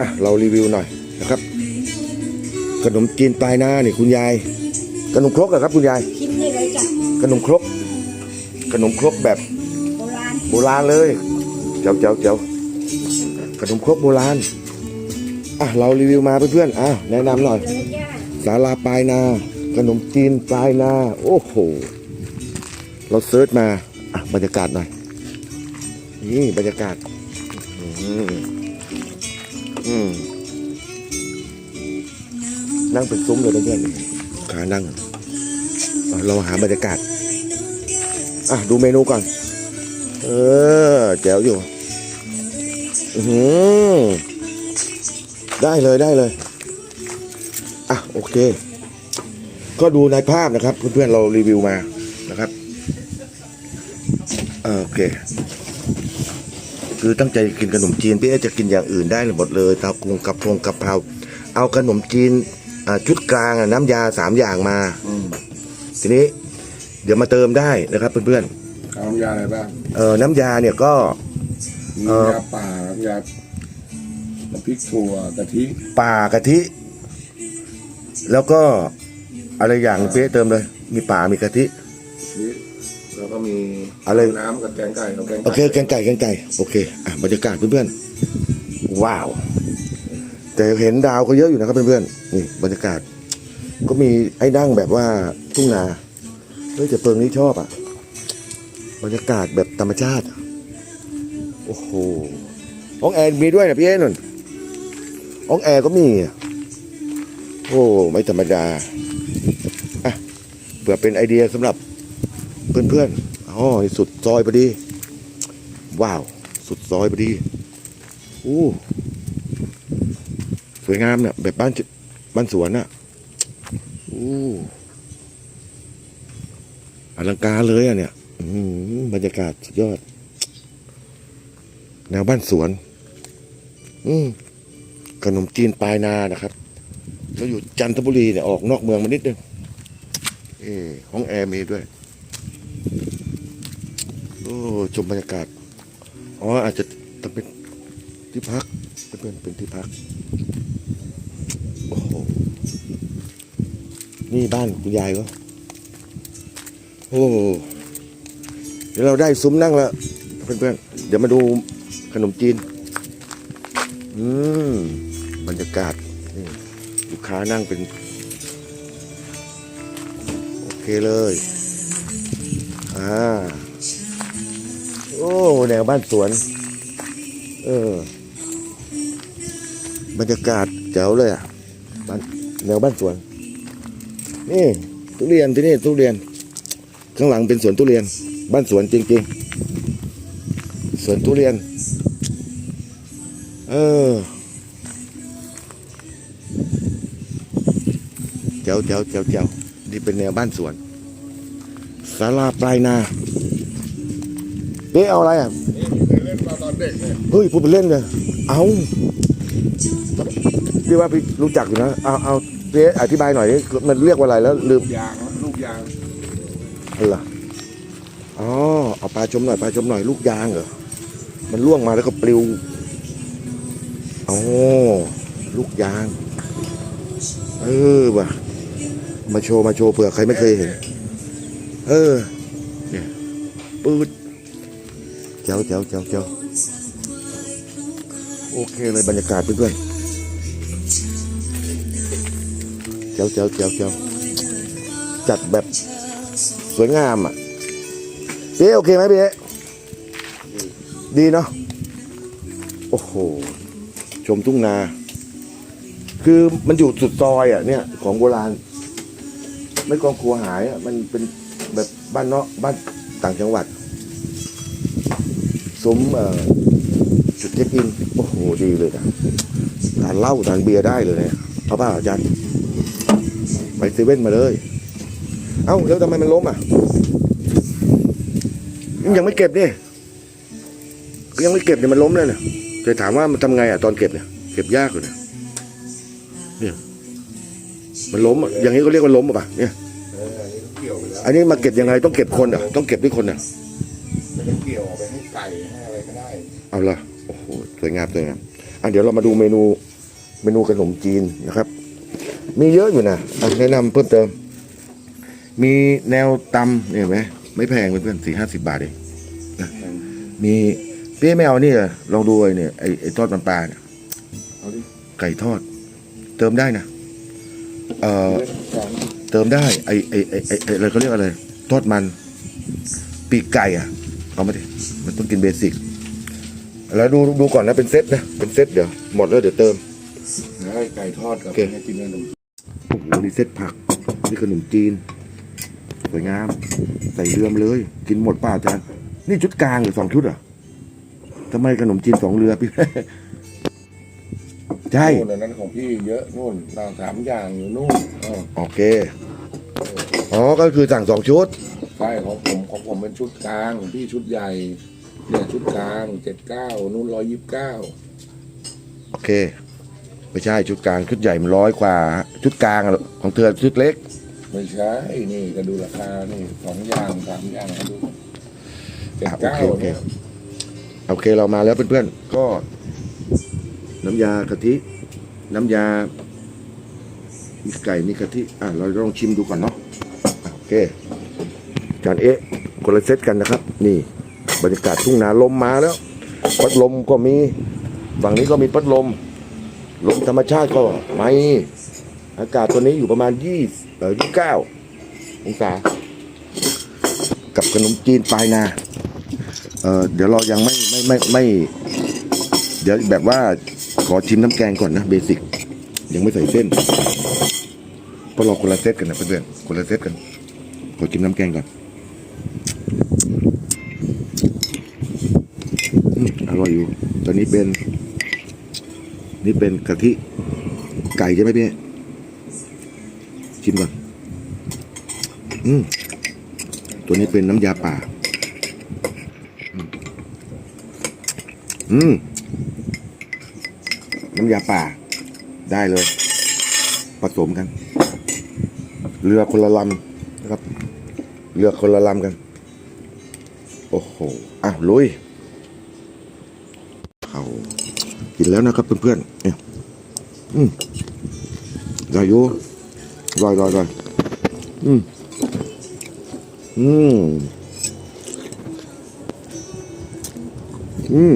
อะเรารีวิวหน่อยนะครับ ขนมจีนปลายหน้านี่คุณยาย ขนมครกเหรอครับคุณยายชิมได้เลยจ้ะขนมครก ขนมครกแบบโบราณโบราณเลยเจ้าเจ้าเจ้าขนมครกโบราณอะเรารีวิวมาเพื่อนๆอะแนะนำหน่อย เลยจ้าสาลาปลายนา ขนมจีนปลายนา โอ้โห เราเซิร์ชมา อะ บรรยากาศหน่อย นี่ บรรยากาศ อืม อืมนั่งเป็นซุ้มเลยเพื่อนๆขานั่งอะเราหาบรรยากาศ อะ ดูเมนูก่อน เออ แจ๋วอยู่ อือหือได้เลยได้เลย อะ โอเค ก็ดูในภาพนะครับ เพื่อนๆเรารีวิวมานะครับเออโอเค คือตั้งใจกินขนมจีนพี่เอ๊ะจะกินอย่างอื่นได้หมดเลยเตากุงกับพงกับเพราเอาขนมจีนอ่าชุดกลางอะน้ำยาสามอย่างมา อืมทีนี้เดี๋ยวมาเติมได้นะครับเพื่อนเอาน้ำยาอะไรบ้างๆเออน้ำยาเนี่ยก็ มีเอ่อ น้ำยาป่าน้ำยาน้ำพริกถั่วกะทิป่ากะทิ แล้วก็อะไรอย่างเป๊ะเติมเลย มีป่ามีกะทิ นี่ แล้วก็มีอะไร น้ำกับแกงไก่เอาแกงโอไก่เคแกงไก่แกงไก่โอเคอะบรรยากาศเพื่อนๆว้าว แต่เห็นดาวก็เยอะอยู่นะครับเพื่อนๆนี่บรรยากาศ ก็มีไอ้นั่งแบบว่าทุ่งนาเฮ้ยแต่เปิงนี้ชอบอะ บรรยากาศแบบธรรมชาติโอ้โหห้องแอร์มีด้วยนะพี่เอ้นนห้องแอร์ก็มีอะโอ้ไม่ธรรมดาอะเผื่อเป็นไอเดียสำหรับ เพื่อนๆอ๋อสุดซอยพอดี ว้าว สุดซอยพอดีอู้สวยงามเนี่ยแบบบ้านบ้านสวนน่ะอู้อลังการเลยอะเนี่ยอืมบรรยากาศสุดยอด แนวบ้านสวน อืมขนมจีนปลายนานะครับเราอยู่จันทบุรีเนี่ยออกนอกเมืองมานิดนึงเออห้องแอร์มีด้วย โอ้ชมบรรยากาศ อ๋อ อาจจะต้องเป็นที่พักเป็นเป็นที่พัก โอ้โห นี่บ้านคุณยายก็ โอ้เดี๋ยวเราได้ซุ้มนั่งแล้วเพื่อนๆ เดี๋ยวมาดูขนมจีน อืม บรรยากาศ นี่ ลูกค้านั่งเป็น โอเคเลย อ่า แนวบ้านสวน เออ บรรยากาศแจ๋วเลยอะบ้านแนวบ้านสวน นี่ ทุเรียนที่นี่ทุเรียน ข้างหลังเป็นสวนทุเรียน บ้านสวนจริงๆสวนทุเรียน เออแจ๋วแจ๋วแจ๋วแจ๋วนี่เป็นแนวบ้านสวนศาลาปลายนา เอ๊ะเอาอะไรอะเคยเล่นมาตอนเด็กเนี่ยเฮ้ยพูดเป็นเล่นเลยเอาพี่ว่าพี่รู้จักอยู่นะเอาเอาพี่อธิบายหน่อยดิมันเรียกว่าอะไรแล้วลืมยางลูกยางอะไรล่ะอ๋อเอาปลาชมหน่อยปลาชมหน่อยลูกยางเหรอมันล่วงมาแล้วก็ปลิวอ๋อลูกยาง เออว่ะมาโชว์มาโชว์เผื่อใครไม่เคยเห็น เออ เนี่ยปืด จ้าเจ้าเจ้าเจ้าโอเคเลยบรรยากาศเพื่อนๆเจ้าเจ้าเจ้าเจ้าจัดแบบสวยงามอะเป๊โอเคไหมเป๊ดีเนาะโอ้โห ชมทุ่งนา คือมันอยู่สุดซอยอะเนี่ย ของโบราณ ไม่กองครัวหายอะมันเป็นแบบบ้านเนาะบ้านต่างจังหวัด ซุ้มเอ่อจุดเช็คอินโอ้โหดีเลยนะทานเหล้าทานเบียร์ได้เลยเนี่ยเอาเปล่าอาจารย์ไปเซเว่นมาเลย เอ้าแล้วทำไมมันล้มอะยังไม่เก็บนี่ก็ยังไม่เก็บเนี่ยมันล้มเลยเนี่ยจะถามว่ามันทำไงอะตอนเก็บเนี่ยเก็บยากเลยเนี่ยเนี่ยมันล้มอะอย่างนี้ก็เรียกว่าล้มอะป่ะเนี่ยเอออันนี้ก็เกี่ยวไปแล้วอันนี้มาเก็บยังไงต้องเก็บคนเหรอะต้องเก็บด้วยคนเหรอะไม่ได้เกี่ยว เอาไปให้ไก่ให้อะไรก็ได้เอาละโอ้โหสวยงามสวยงามอะเดี๋ยวเรามาดูเมนูเมนูขนมจีนนะครับ มีเยอะอยู่นะอะแนะนำเพิ่มเติม มีแนวตำเนี่ยเห็นไหมไม่แพงเพื่อนสี่ห้าสิบบาทเองนะมีเปี้ยไม่เอานี่เหรอลองดูไอ้เนี่ยไอ้ไอ้ทอดมันปลาเนี่ยเอาดิไก่ทอด เติมได้นะเอ่อเล่นสองเติมได้ไอ้ไอ้ไอ้ไอ้ไอ้อะไรเขาเรียกอะไร ทอดมัน ปีกไก่อะเอามาดิมันต้องกินเบสิก แล้วดูดูก่อนนะเป็นเซตนะเป็นเซตเดี๋ยวหมดแล้วเดี๋ยวเติมแล้วไก่ทอดกับโอเคให้กินขนมโอ้โหนี่เซตผักนี่ขนมจีนสวยงามใส่เรือมเลย กินหมดเปล่าจานนี่ชุดกลางหรือสองชุดเหรอะทำไมขนมจีนสองเรือพี่ใช่นู่นอันนั้นของพี่เยอะนู่นเราสามอย่างอยู่นู่นอ๋อโอเคอ๋อก็คือสั่งสองชุด ใช่ของผมของผมเป็นชุดกลางของพี่ชุดใหญ่ เนี่ยชุดกลางเจ็ดเก้านู่นร้อยยี่สิบเก้าโอเค ไม่ใช่ชุดกลางชุดใหญ่มันร้อยกว่า ชุดกลางอะของเธอชุดเล็ก ไม่ใช่นี่ก็ดูราคานี่สองอย่างสามอย่างมาดูเจ็ดอะโอเก้าเคโอเค เนี่ยโอเคเรามาแล้วเพื่อนๆก็ น้ำยากะทิ น้ำยา มีไก่มีกะทิอะเราลองชิมดูก่อนเนาะอะโอเคจานเอ๊ะคนละเซตกันนะครับ นี่ บรรยากาศทุ่งนาลมมาแล้ว พัดลมก็มี ฝั่งนี้ก็มีพัดลม ลมธรรมชาติก็ไม่อากาศตัวนี้อยู่ประมาณยี่เอ่อยี่เก้าองศา กับขนมจีนปลายนา เออเดี๋ยวเรายังไม่ไม่ไม่ไม่ เดี๋ยวแบบว่าขอชิมน้ำแกงก่อนนะเบสิกยังไม่ใส่เส้นเพราะเราคนละเซตกันนะเพื่อนๆคนละเซตกันขอชิมน้ำแกงก่อนอืมอร่อยอยู่ ตอนนี้เป็น นี่เป็นกะทิไก่ใช่ไหมพี่ชิมก่อนอืมตัวนี้เป็นน้ำยาป่า อืมน้ำยาป่า ได้เลย ผสมกัน เรือคนละลำนะครับ เรือคนละลำกัน โอ้โห อ้าวลุย เขากินแล้วนะครับเพื่อนๆเนี่ยอืมได้อยู่รอยรอยรอยอืมอืมอืม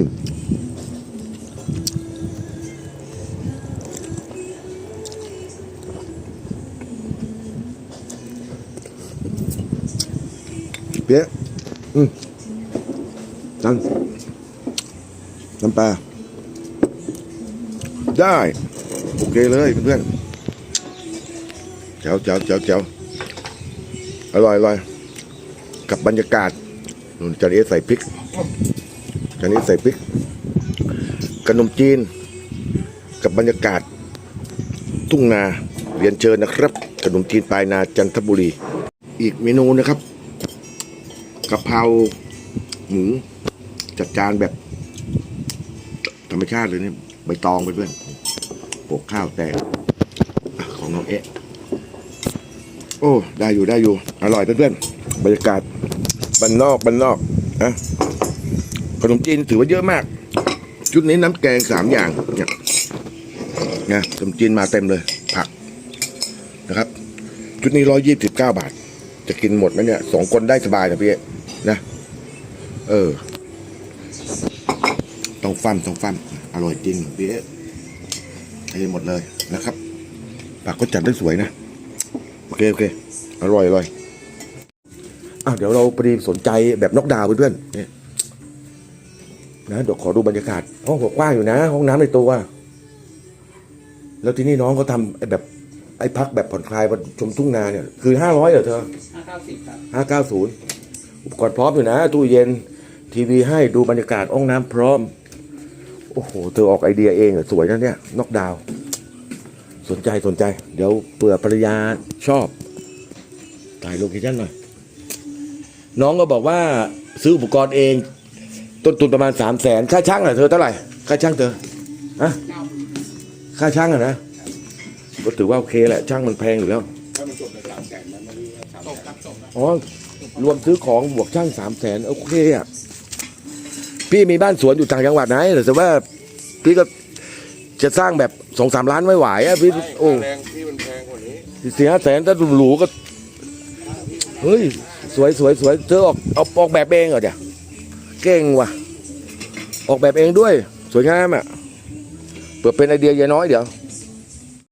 เปี๊ยะอืมนั่น น้ำปลา ได้ โอเคเลยเพื่อนๆเจ้าเจ้าเจ้าเจ้าอร่อยอร่อยกับบรรยากาศนู่นจานนี้ใส่พริกจานนี้ใส่พริกขนมจีน กับบรรยากาศ ทุ่งนาเรียนเชิญนะครับขนมจีนปลายนาจันทบุรี อีกเมนูนะครับกะเพราหมูจัดจานแบบ ธรรมชาติเลยเนี่ยใบตองไปเพื่อนโปกข้าวแต่ของน้องเอ๊ะโอ้ได้อยู่ได้อยู่ อร่อยเพื่อนๆบรรยากาศบ้านนอกบ้านนอกนะขนมจีนถือว่าเยอะมาก ชุดนี้น้ำแกงสามอย่างเนี่ยนะขนมจีนมาเต็มเลย ผักนะครับ ชุดนี้ร้อยยี่สิบเก้าบาท จะกินหมดไหมเนี่ยสองคนได้สบายนะพี่เอ๊ะนะเออ ฟั่มต้องฟั่มอร่อยจริงพี่เอ๊ะให้หมดเลยนะครับผักก็จัดได้สวยนะ โอเคโอเค อร่อยอร่อยอะเดี๋ยวเราพอดีสนใจแบบนอกดาวน์เพื่อนๆเนี่ยนะเดี๋ยวขอดูบรรยากาศห้องกว้างอยู่นะ ห้องน้ำในตัวแล้วที่นี่น้องเขาทำไอ้แบบไอ้พักแบบผ่อนคลายบนชมทุ่งนาเนี่ยคือห้าร้อยเหรอเธอห้าเก้าสิบครับห้าเก้าศูนย์อุปกรณ์พร้อมอยู่นะตู้เย็น ทีวีให้ดูบรรยากาศห้องน้ำพร้อม โอ้โห เธอออกไอเดียเองสวยนะเนี่ย นอกดาว สนใจสนใจ เดี๋ยวเผื่อภรรยาชอบ ถ่ายโลเคชั่นหน่อย น้องก็บอกว่าซื้ออุปกรณ์เอง ต้นทุนประมาณสามแสนค่าช่างอเธอเท่าไหร่ ค่าช่างเธออะค่าช่างอะนะ ก็ถือว่าโอเคแหละ ช่างมันแพงอยู่แล้วถ้ามันจบในสามแสนมันไม่รู้ว่าสามตกแสครับตกครับอ๋อ รวมซื้อของบวกช่างสามแสนโอเคอะ พี่มีบ้านสวนอยู่ต่างจังหวัดไหนแต่ว่าพี่ก็จะสร้างแบบสองสามล้านไม่ไหวอะพี่ใช่โอ้ค่าแรงพี่มันแพงกว่านี้สี่ห้าแสนถ้าหรูๆก็ เฮ้ย สวยสวยสวยเธอออกเอาออกแบบเองเหรอเดี๋ยวเก่งว่ะ ออกแบบเองด้วย สวยงามอะเปิดเป็นไอเดียยายน้อยเดี๋ยว